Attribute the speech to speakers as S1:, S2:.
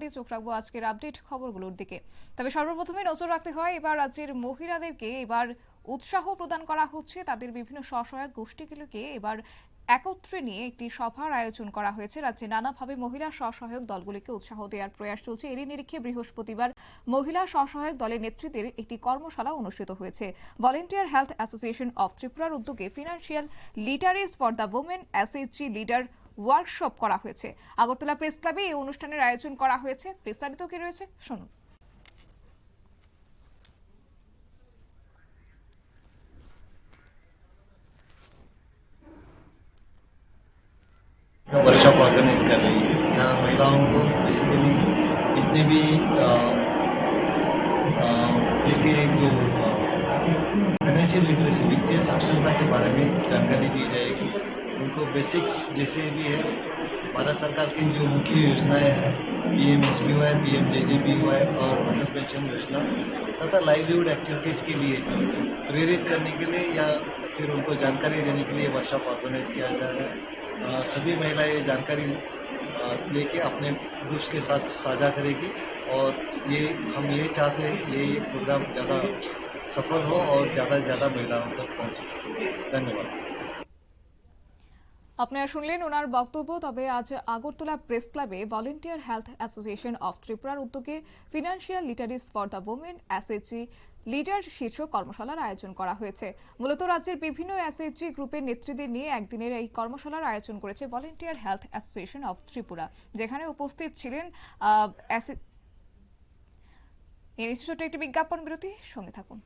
S1: দিয়ে চোখ রাখব আজকের আপডেট খবরগুলোর দিকে। তবে সর্বপ্রথমে নজর রাখতে হয়, এবার রাজ্যের মহিলাদেরকে এবার উৎসাহ প্রদান করা হচ্ছে। তাদের বিভিন্ন স্বসহায়ক গোষ্ঠীগুলোকে এবার একত্রে নিয়ে একটি সভার আয়োজন করা হয়েছে। রাজ্যে নানাভাবে মহিলা স্বসহায়ক দলগুলিকে উৎসাহ দেওয়ার প্রয়াস চলছে। এরই নিরিখে বৃহস্পতিবার মহিলা স্বসহায়ক দলের নেতৃত্বের একটি কর্মশালা অনুষ্ঠিত হয়েছে। ভলেন্টিয়ার হেলথ অ্যাসোসিয়েশন অফ ত্রিপুরার উদ্যোগে financial literacies for the women SHG leader workshop করা হয়েছে আগরতলা প্রেস ক্লাবে এই অনুষ্ঠানের আয়োজন করা হয়েছে বিস্তারিত কি রয়েছে শুনুন
S2: वर्कशॉप ऑर्गेनाइज कर रही है यहाँ महिलाओं को बेसिकली जितने भी अ, अ, इसके जो फाइनेंशियल लिटरेसी वित्तीय साक्षरता के बारे में जानकारी दी जाएगी उनको बेसिक्स जैसे भी है, भारत सरकार की जो मुख्य योजनाएँ हैं P M S B Y P M J J B Y और अटल पेंशन योजना तथा लाइवलीहुड एक्टिविटीज़ के लिए प्रेरित करने के लिए या फिर उनको जानकारी देने के लिए वर्कशॉप ऑर्गेनाइज किया जा रहा है। सभी महिलाएँ ये जानकारी लेके अपने ग्रुप्स के साथ साझा करेगी और ये, हम ये चाहते हैं कि ये प्रोग्राम ज़्यादा सफल हो और ज़्यादा से ज़्यादा महिलाओं तक पहुँचे। धन्यवाद।
S1: আপনারা শুনলেন ওনার বক্তব্য, তবে আজ আগরতলা প্রেস ক্লাবে ভলেন্টিয়ার হেলথ অ্যাসোসিয়েশন অফ ত্রিপুরার উদ্যোগে financial literacies for the women SHG leader শীর্ষক কর্মশালার আয়োজন করা হয়েছে। মূলত রাজ্যের বিভিন্ন এসএইচজি গ্রুপের নেতৃত্বের নিয়ে একদিনের এই কর্মশালার আয়োজন করেছে volunteer health association of Tripura, যেখানে উপস্থিত ছিলেন ছোট্ট একটি বিজ্ঞাপন বিরতি, সঙ্গে থাকুন।